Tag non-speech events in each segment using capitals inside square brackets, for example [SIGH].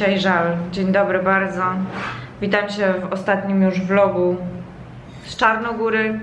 Dzisiaj żal. Dzień dobry bardzo. Witam się w ostatnim już vlogu z Czarnogóry.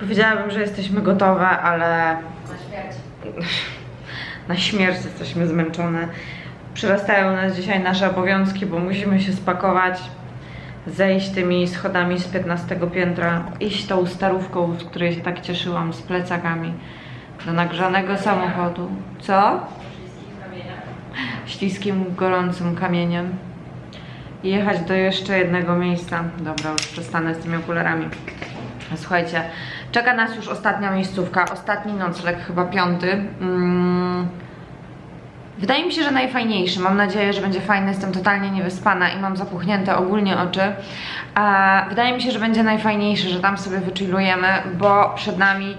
Powiedziałabym, że jesteśmy gotowe, ale Na [LAUGHS] śmierć. na śmierć jesteśmy zmęczone. Przerastają nas dzisiaj nasze obowiązki, bo musimy się spakować, zejść tymi schodami z 15 piętra, iść tą starówką, z której się tak cieszyłam, z plecakami, do nagrzanego samochodu. Co? Śliskim, gorącym kamieniem i jechać do jeszcze jednego miejsca. Dobra, już przestanę z tymi okularami. Słuchajcie, czeka nas już ostatnia miejscówka, ostatni nocleg, chyba piąty. Mm. Wydaje mi się, że najfajniejszy. Mam nadzieję, że będzie fajny. Jestem totalnie niewyspana i mam zapuchnięte ogólnie oczy. Wydaje mi się, że będzie najfajniejszy, że tam sobie wyczilujemy, bo przed nami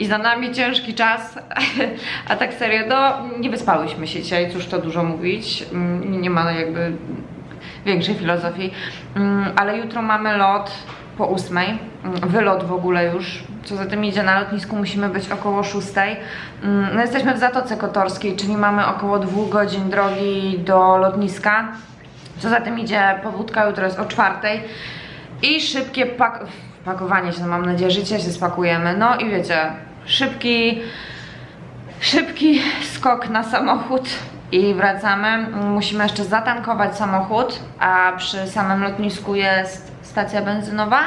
i za nami ciężki czas. [LAUGHS] A tak serio, no nie wyspałyśmy się dzisiaj, cóż to dużo mówić. Mm, Nie ma jakby większej filozofii. Mm, Ale jutro mamy lot po ósmej. Mm, Wylot w ogóle już. Co za tym idzie, na lotnisku musimy być około szóstej. No jesteśmy w Zatoce Kotorskiej, czyli mamy około dwóch godzin drogi do lotniska. Co za tym idzie, powódka jutro jest o czwartej. I szybkie pak pakowanie się, no mam nadzieję, życie się spakujemy. No i wiecie, szybki, szybki skok na samochód i wracamy. Musimy jeszcze zatankować samochód, a przy samym lotnisku jest stacja benzynowa.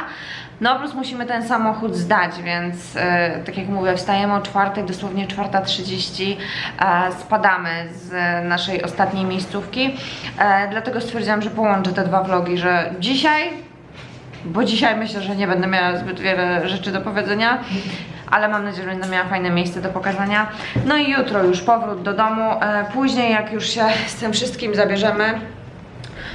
No plus musimy ten samochód zdać, więc e, tak jak mówię, wstajemy o czwartej, dosłownie 4.30, e, spadamy z naszej ostatniej miejscówki. E, dlatego stwierdziłam, że połączę te dwa vlogi, że dzisiaj bo dzisiaj myślę, że nie będę miała zbyt wiele rzeczy do powiedzenia, ale mam nadzieję, że będę miała fajne miejsce do pokazania. No i jutro już powrót do domu. E, Później, jak już się [LAUGHS] z tym wszystkim zabierzemy,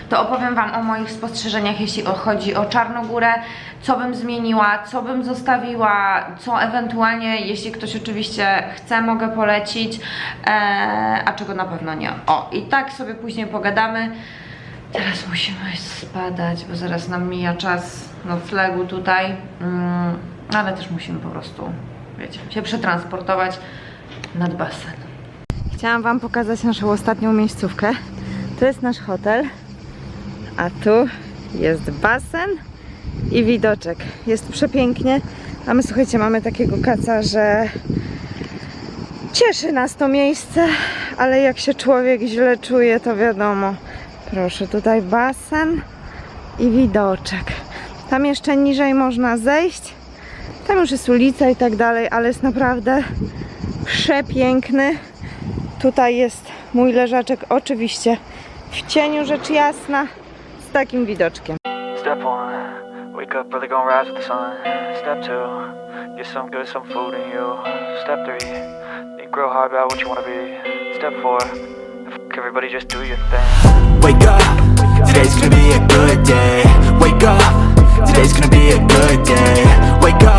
to opowiem Wam o moich spostrzeżeniach, jeśli chodzi o Czarnogórę, co bym zmieniła, co bym zostawiła, co ewentualnie, jeśli ktoś oczywiście chce, mogę polecić, e, a czego na pewno nie. O, i tak sobie później pogadamy. Teraz musimy spadać, bo zaraz nam mija czas noclegu tutaj, mm, ale też musimy po prostu, wiecie, się przetransportować nad basen. Chciałam Wam pokazać naszą ostatnią miejscówkę. To jest nasz hotel, a tu jest basen i widoczek. Jest przepięknie, a my słuchajcie, mamy takiego kaca, że cieszy nas to miejsce, ale jak się człowiek źle czuje, to wiadomo. Proszę, tutaj basen i widoczek. Tam jeszcze niżej można zejść. Tam już jest ulica i tak dalej, ale jest naprawdę przepiękny. Tutaj jest mój leżaczek, oczywiście w cieniu, rzecz jasna, z takim widoczkiem. Step one, wake up early, gonna rise with the sun. Step two, get some good, some food in you. Step three, think real hard about what you wanna be. Step four, fuck everybody, just do your thing. Wake up, today's gonna be a good day. Wake up, today's gonna be a good day. Wake up,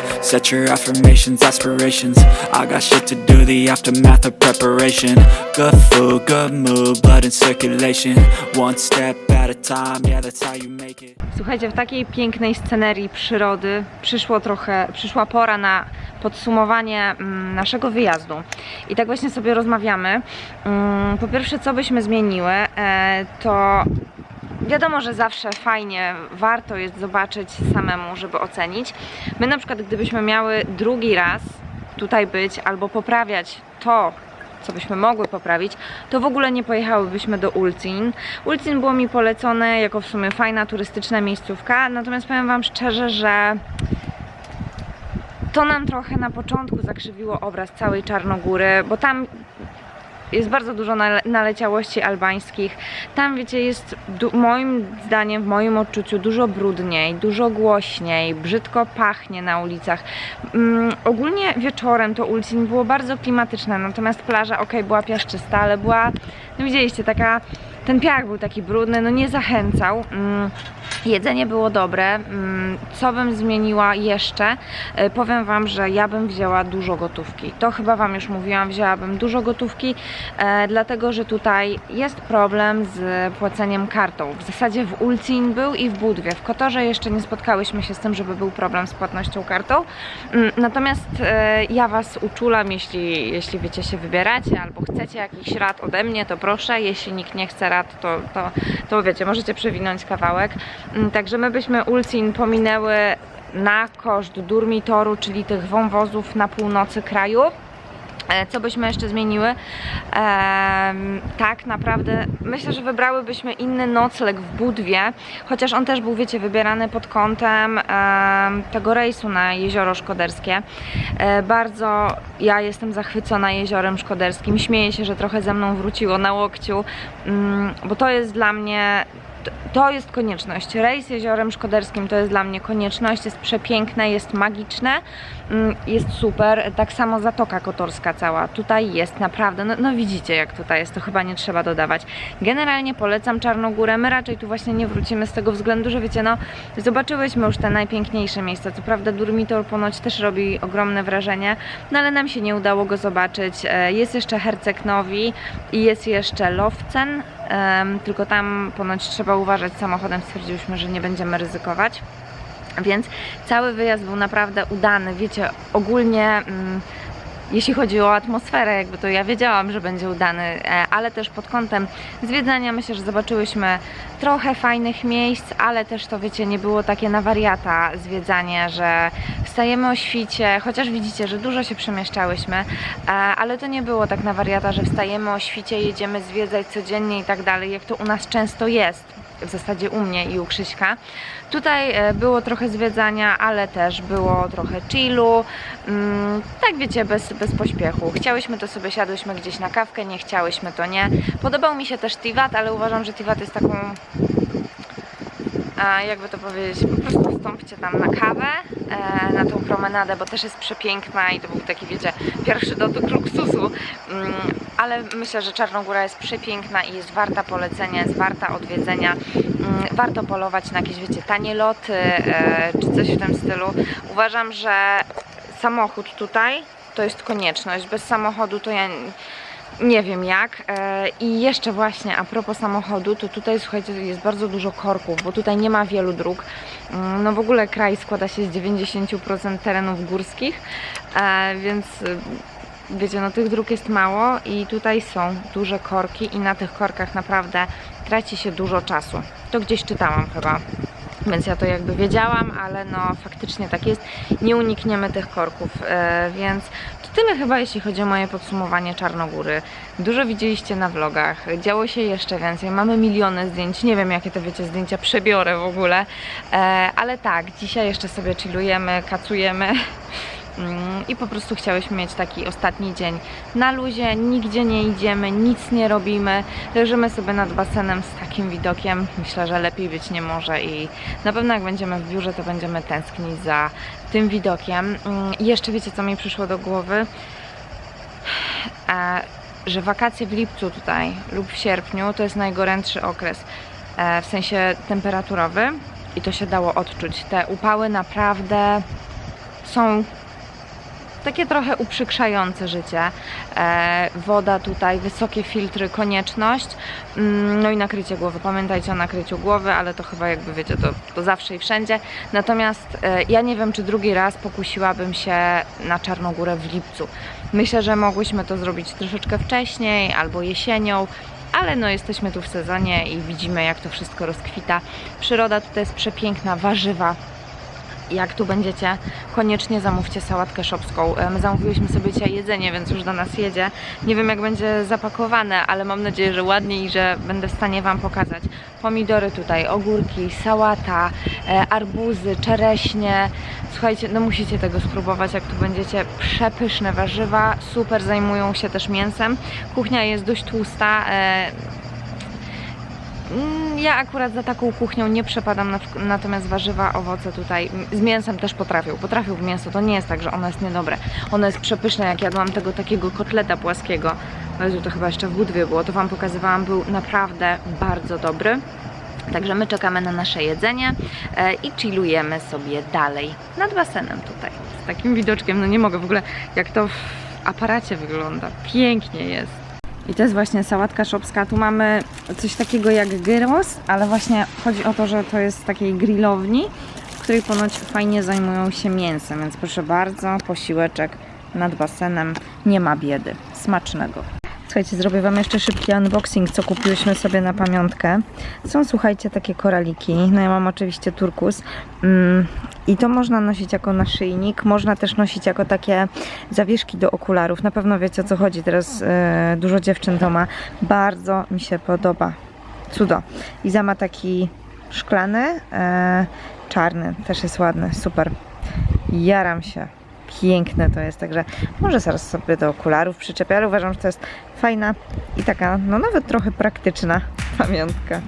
Set your affirmations, aspirations. I got shit to do, the aftermath of preparation. Good food, good mood, blood in circulation. One step at a time, yeah, that's how you make it. Słuchajcie, w takiej pięknej scenerii przyrody przyszło trochę, przyszła pora na podsumowanie mm, naszego wyjazdu. I tak właśnie sobie rozmawiamy. Mm, Po pierwsze, co byśmy zmieniły, e, to wiadomo, że zawsze fajnie, warto jest zobaczyć samemu, żeby ocenić. My na przykład, gdybyśmy miały drugi raz tutaj być albo poprawiać to, co byśmy mogły poprawić, to w ogóle nie pojechałybyśmy do Ulcin. Ulcin było mi polecone jako w sumie fajna turystyczna miejscówka, natomiast powiem Wam szczerze, że to nam trochę na początku zakrzywiło obraz całej Czarnogóry, bo tam jest bardzo dużo nale naleciałości albańskich. Tam, wiecie, jest moim zdaniem, w moim odczuciu dużo brudniej, dużo głośniej, brzydko pachnie na ulicach. Mm, ogólnie wieczorem to Ulcin było bardzo klimatyczne, natomiast plaża, ok, była piaszczysta, ale była, no widzieliście, taka, ten piach był taki brudny, no nie zachęcał. Mm, Jedzenie było dobre. Mm, Co bym zmieniła jeszcze? E, Powiem Wam, że ja bym wzięła dużo gotówki. To chyba Wam już mówiłam, wzięłabym dużo gotówki, e, dlatego że tutaj jest problem z płaceniem kartą. W zasadzie w Ulcin był i w Budwie. W Kotorze jeszcze nie spotkałyśmy się z tym, żeby był problem z płatnością kartą. Mm, Natomiast e, ja Was uczulam, jeśli, jeśli wiecie się wybieracie albo chcecie jakichś rad ode mnie, to proszę. Jeśli nikt nie chce rad, to, to, to wiecie, możecie przewinąć kawałek. Mm, Także my byśmy Ulcin pominęły na koszt Durmitoru, czyli tych wąwozów na północy kraju. E, Co byśmy jeszcze zmieniły? Em, tak naprawdę myślę, że wybrałybyśmy inny nocleg w Budwie, chociaż on też był, wiecie, wybierany pod kątem em, tego rejsu na Jezioro Szkoderskie. E, bardzo ja jestem zachwycona Jeziorem Szkoderskim. Śmieję się, że trochę ze mną wróciło na łokciu, mm, bo to jest dla mnie to- jest konieczność. Rejs jeziorem szkoderskim to jest dla mnie konieczność. Jest przepiękne, jest magiczne, jest super. Tak samo Zatoka Kotorska cała. Tutaj jest naprawdę, no, no widzicie jak tutaj jest, to chyba nie trzeba dodawać. Generalnie polecam Czarnogórę. My raczej tu właśnie nie wrócimy z tego względu, że wiecie, no zobaczyłyśmy już te najpiękniejsze miejsca. Co prawda Durmitor ponoć też robi ogromne wrażenie, no ale nam się nie udało go zobaczyć. E, Jest jeszcze Herceg Nowi i jest jeszcze Lowcen, tylko tam ponoć trzeba uważać samochodem, stwierdziliśmy, że nie będziemy ryzykować. Więc cały wyjazd był naprawdę udany. Wiecie, ogólnie mm, jeśli chodzi o atmosferę, jakby to ja wiedziałam, że będzie udany, e, ale też pod kątem zwiedzania myślę, że zobaczyłyśmy trochę fajnych miejsc, ale też to wiecie, nie było takie na wariata zwiedzanie, że wstajemy o świcie, chociaż widzicie, że dużo się przemieszczałyśmy, e, ale to nie było tak na wariata, że wstajemy o świcie, jedziemy zwiedzać codziennie i tak dalej, jak to u nas często jest w zasadzie u mnie i u Krzyśka. Tutaj e, było trochę zwiedzania, ale też było trochę chillu. Mm, tak wiecie, bez, bez pośpiechu. Chciałyśmy to sobie, siadłyśmy gdzieś na kawkę, nie chciałyśmy to nie. Podobał mi się też Tivat, ale uważam, że Tivat jest taką jakby to powiedzieć, po prostu wstąpcie tam na kawę, e, na tą promenadę, bo też jest przepiękna i to był taki, wiecie, pierwszy dotyk luksusu, mm, ale myślę, że Czarnogóra jest przepiękna i jest warta polecenia, jest warta odwiedzenia, mm, warto polować na jakieś, wiecie, tanie loty, e, czy coś w tym stylu. Uważam, że samochód tutaj to jest konieczność, bez samochodu to ja nie wiem jak. E, I jeszcze właśnie a propos samochodu, to tutaj słuchajcie, jest bardzo dużo korków, bo tutaj nie ma wielu dróg. Mm, No w ogóle kraj składa się z 90% terenów górskich, e, więc y, wiecie, no tych dróg jest mało i tutaj są duże korki i na tych korkach naprawdę traci się dużo czasu. To gdzieś czytałam chyba. Więc ja to jakby wiedziałam, ale no faktycznie tak jest. Nie unikniemy tych korków, e, więc tyle chyba jeśli chodzi o moje podsumowanie Czarnogóry. Dużo widzieliście na vlogach, działo się jeszcze więcej, mamy miliony zdjęć, nie wiem jakie to wiecie zdjęcia przebiorę w ogóle, e, ale tak, dzisiaj jeszcze sobie chillujemy, kacujemy. [LAUGHS] Mm, I po prostu chciałyśmy mieć taki ostatni dzień na luzie, nigdzie nie idziemy, nic nie robimy, leżymy sobie nad basenem z takim widokiem. Myślę, że lepiej być nie może i na pewno jak będziemy w biurze, to będziemy tęsknić za tym widokiem. Mm, jeszcze wiecie, co mi przyszło do głowy? Że wakacje w lipcu tutaj lub w sierpniu to jest najgorętszy okres, e, w sensie temperaturowy i to się dało odczuć. Te upały naprawdę są takie trochę uprzykrzające życie. E, woda tutaj, wysokie filtry, konieczność. Mm, no i nakrycie głowy. Pamiętajcie o nakryciu głowy, ale to chyba jakby wiecie, to, to zawsze i wszędzie. Natomiast e, ja nie wiem, czy drugi raz pokusiłabym się na Czarnogórę w lipcu. Myślę, że mogłyśmy to zrobić troszeczkę wcześniej albo jesienią. Ale no jesteśmy tu w sezonie i widzimy jak to wszystko rozkwita. Przyroda tutaj jest przepiękna, warzywa, jak tu będziecie, koniecznie zamówcie sałatkę szopską. My zamówiłyśmy sobie dzisiaj jedzenie, więc już do nas jedzie. Nie wiem jak będzie zapakowane, ale mam nadzieję, że ładnie i że będę w stanie Wam pokazać. Pomidory tutaj, ogórki, sałata, e, arbuzy, czereśnie. Słuchajcie, no musicie tego spróbować, jak tu będziecie. Przepyszne warzywa, super zajmują się też mięsem. Kuchnia jest dość tłusta. Mm, Ja akurat za taką kuchnią nie przepadam, na- natomiast warzywa, owoce tutaj z mięsem też potrafią. Potrafią w mięso, to nie jest tak, że ono jest niedobre. Ono jest przepyszne, jak jadłam tego takiego kotleta płaskiego. O Jezu, to chyba jeszcze w Budwie było, to Wam pokazywałam, był naprawdę bardzo dobry. Także my czekamy na nasze jedzenie e, i chillujemy sobie dalej nad basenem tutaj. Z takim widoczkiem, no nie mogę w ogóle, jak to w aparacie wygląda. Pięknie jest. I to jest właśnie sałatka szopska. Tu mamy coś takiego jak gyros, ale właśnie chodzi o to, że to jest z takiej grillowni, w której ponoć fajnie zajmują się mięsem, więc proszę bardzo, posiłeczek nad basenem. Nie ma biedy. Smacznego. Słuchajcie, zrobię Wam jeszcze szybki unboxing, co kupiłyśmy sobie na pamiątkę. Są, słuchajcie, takie koraliki. No ja mam oczywiście turkus. Mm, I to można nosić jako naszyjnik. Można też nosić jako takie zawieszki do okularów. Na pewno wiecie o co chodzi. Teraz e, dużo dziewczyn to ma. Bardzo mi się podoba. Cudo. Iza ma taki szklany, e, czarny. Też jest ładny. Super. Jaram się. Piękne to jest, także może zaraz sobie do okularów przyczepię, ale uważam, że to jest fajna i taka, no nawet trochę praktyczna pamiątka.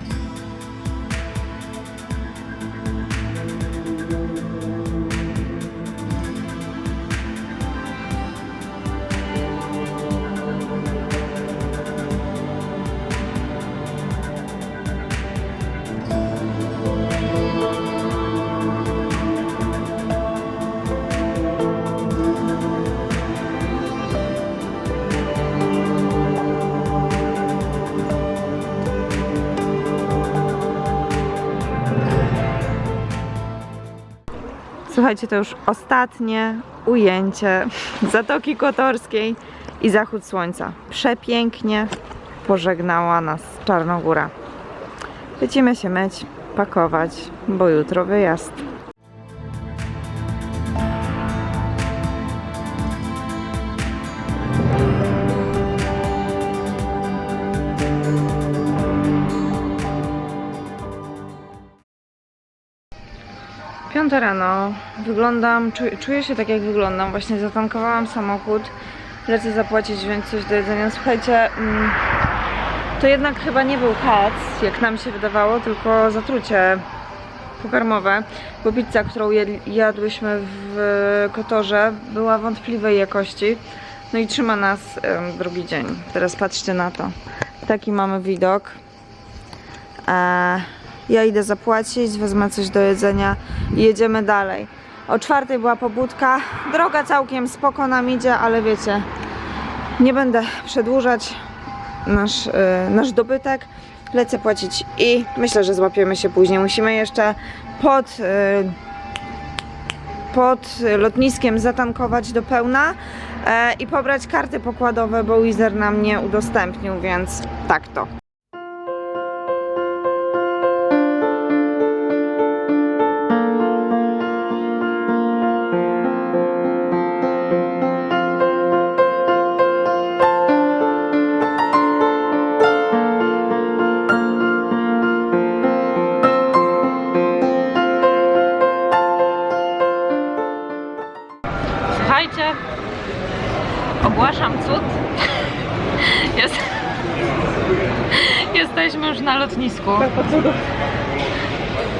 Słuchajcie, to już ostatnie ujęcie Zatoki Kotorskiej i zachód słońca. Przepięknie pożegnała nas Czarnogóra. Lecimy się myć, pakować, bo jutro wyjazd. Wyglądam, czuję, czuję się tak jak wyglądam, właśnie zatankowałam samochód, lecę zapłacić, wziąć coś do jedzenia. Słuchajcie, mm, to jednak chyba nie był kac, jak nam się wydawało, tylko zatrucie pokarmowe, bo pizza, którą jadłyśmy w Kotorze była wątpliwej jakości, no i trzyma nas drugi dzień. Teraz patrzcie na to. Taki mamy widok. Eee, ja idę zapłacić, wezmę coś do jedzenia i jedziemy dalej. O czwartej była pobudka. Droga całkiem spoko nam idzie, ale wiecie, nie będę przedłużać nasz, e, nasz dobytek. Lecę płacić i myślę, że złapiemy się później. Musimy jeszcze pod, e, pod lotniskiem zatankować do pełna e, i pobrać karty pokładowe, bo Wizer nam nie udostępnił, więc tak to.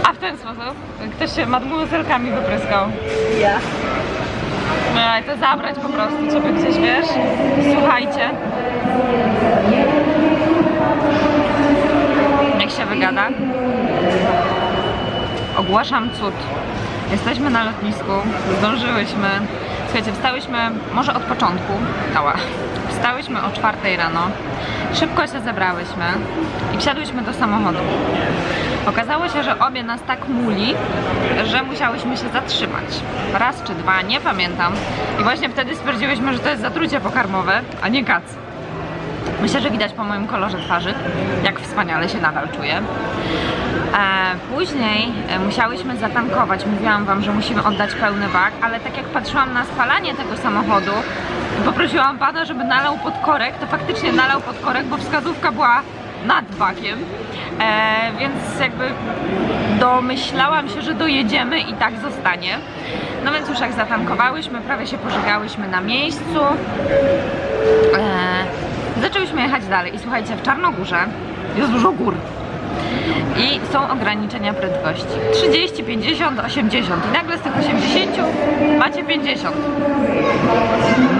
A w ten sposób ktoś się mademoiselkami wypryskał. Ja. No to zabrać po prostu sobie gdzieś, wiesz? Słuchajcie. Jak się wygada? Ogłaszam cud. Jesteśmy na lotnisku, zdążyłyśmy. Słuchajcie, wstałyśmy może od początku. Ała. Wstałyśmy o czwartej rano. Szybko się zebrałyśmy i wsiadłyśmy do samochodu. Okazało się, że obie nas tak muli, że musiałyśmy się zatrzymać. Raz czy dwa, nie pamiętam. I właśnie wtedy stwierdziłyśmy, że to jest zatrucie pokarmowe, a nie kac. Myślę, że widać po moim kolorze twarzy, jak wspaniale się nadal czuję. E, później e, musiałyśmy zatankować. Mówiłam Wam, że musimy oddać pełny bak, ale tak jak patrzyłam na spalanie tego samochodu, poprosiłam Pana, żeby nalał pod korek, to faktycznie nalał pod korek, bo wskazówka była nad bakiem. E, więc jakby domyślałam się, że dojedziemy i tak zostanie. No więc już jak zatankowałyśmy, prawie się pożegałyśmy na miejscu. Zaczęłyśmy jechać dalej i słuchajcie, w Czarnogórze jest dużo gór. I są ograniczenia prędkości 30, 50, 80 i nagle z tych 80 macie 50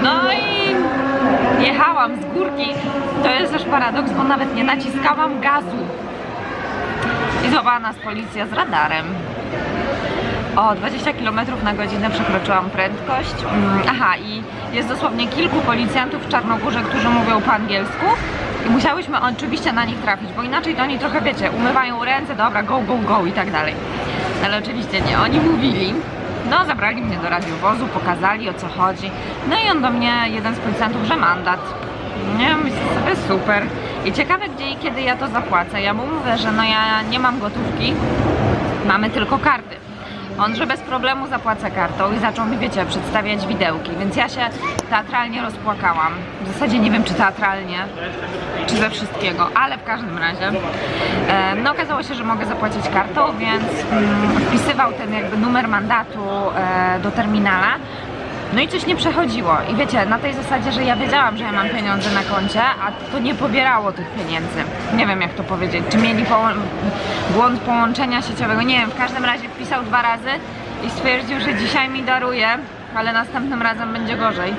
no i jechałam z górki to jest też paradoks, bo nawet nie naciskałam gazu i Złapała nas policja z radarem. O 20 km na godzinę przekroczyłam prędkość. Mm, Aha, i jest dosłownie kilku policjantów w Czarnogórze, którzy mówią po angielsku. Musiałyśmy oczywiście na nich trafić, bo inaczej to oni trochę, wiecie, umywają ręce, dobra, go, go, go i tak dalej. Ale oczywiście nie, oni mówili. No, zabrali mnie do radiowozu, pokazali o co chodzi. No i on do mnie, jeden z policjantów, że mandat. Nie, myślę sobie super. I ciekawe, gdzie i kiedy ja to zapłacę. Ja mu mówię, że no ja nie mam gotówki, mamy tylko karty. On, że bez problemu zapłacę kartą i zaczął mi, wiecie, przedstawiać widełki, więc ja się teatralnie rozpłakałam. W zasadzie nie wiem, czy teatralnie, czy ze wszystkiego, ale w każdym razie. E, no okazało się, że mogę zapłacić kartą, więc mm, wpisywał ten jakby numer mandatu e, do terminala. No i coś nie przechodziło. I wiecie, na tej zasadzie, że ja wiedziałam, że ja mam pieniądze na koncie, a to nie pobierało tych pieniędzy. Nie wiem jak to powiedzieć. Czy mieli połą- błąd połączenia sieciowego? Nie wiem, w każdym razie wpisał dwa razy i stwierdził, że dzisiaj mi daruje, ale następnym razem będzie gorzej.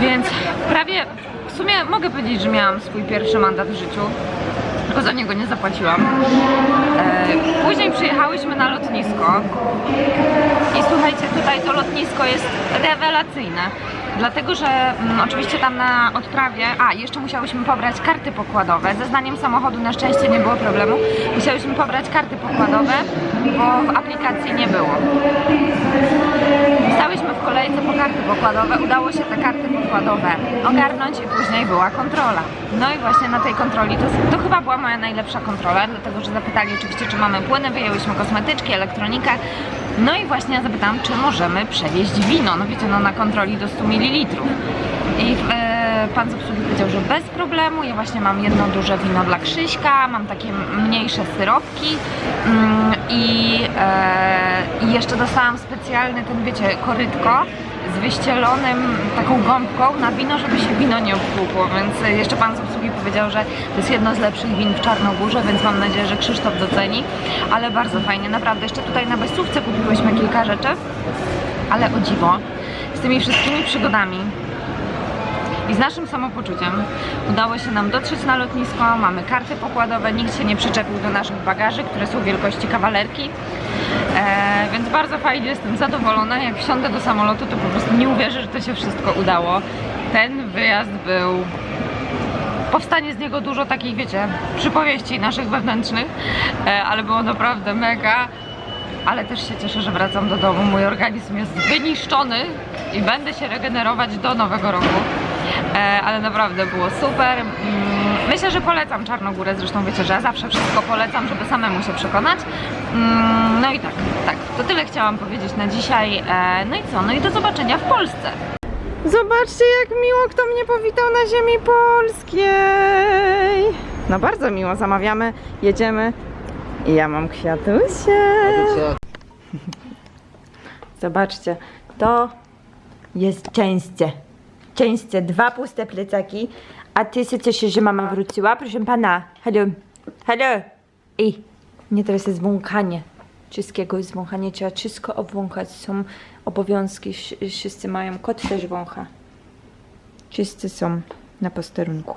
Więc prawie, w sumie mogę powiedzieć, że miałam swój pierwszy mandat w życiu, tylko za niego nie zapłaciłam. E, później przyjechałyśmy na lotnisko i słuchajcie, tutaj to lotnisko jest rewelacyjne. Dlatego, że mm, oczywiście tam na odprawie, a jeszcze musiałyśmy pobrać karty pokładowe. Ze zdaniem samochodu na szczęście nie było problemu. Musiałyśmy pobrać karty pokładowe, bo w aplikacji nie było. Pokładowe, udało się te karty pokładowe ogarnąć i później była kontrola. No i właśnie na tej kontroli, to, to chyba była moja najlepsza kontrola, dlatego że zapytali oczywiście, czy mamy płyny, wyjęłyśmy kosmetyczki, elektronikę. No i właśnie ja zapytałam, czy możemy przewieźć wino, no wiecie, no na kontroli do 100 ml. I e, pan z obsługi powiedział, że bez problemu. Ja właśnie mam jedno duże wino dla Krzyśka, mam takie mniejsze syropki mm, i, e, i jeszcze dostałam specjalny ten, wiecie, korytko z wyścielonym taką gąbką na wino, żeby się wino nie obkłupło, więc e, jeszcze pan z obsługi powiedział, że to jest jedno z lepszych win w Czarnogórze, więc mam nadzieję, że Krzysztof doceni, ale bardzo fajnie, naprawdę. Jeszcze tutaj na Besówce kupiłyśmy kilka rzeczy, ale o dziwo, z tymi wszystkimi przygodami i z naszym samopoczuciem udało się nam dotrzeć na lotnisko, mamy karty pokładowe, nikt się nie przyczepił do naszych bagaży, które są wielkości kawalerki. E, więc bardzo fajnie jestem zadowolona. Jak wsiądę do samolotu, to po prostu nie uwierzę, że to się wszystko udało. Ten wyjazd był. Powstanie z niego dużo takich, wiecie, przypowieści naszych wewnętrznych, e, ale było naprawdę mega. Ale też się cieszę, że wracam do domu. Mój organizm jest wyniszczony i będę się regenerować do nowego roku. E, ale naprawdę było super. Myślę, że polecam Czarnogórę, zresztą wiecie, że ja zawsze wszystko polecam, żeby samemu się przekonać. Mm, No i tak, tak, to tyle chciałam powiedzieć na dzisiaj. E, No i co? No i do zobaczenia w Polsce. Zobaczcie, jak miło kto mnie powitał na ziemi polskiej. No bardzo miło, zamawiamy, jedziemy. I ja mam kwiatusie. Zobaczcie, to jest częście. Częście, dwa puste plecaki. A ty się cieszysz, że mama wróciła? Proszę pana, halo, halo. Ej, nie teraz jest wąchanie. Wszystkiego jest wąchanie, trzeba wszystko obwąchać. Są obowiązki, wsz- wszyscy mają. Kot też wącha. Wszyscy są na posterunku.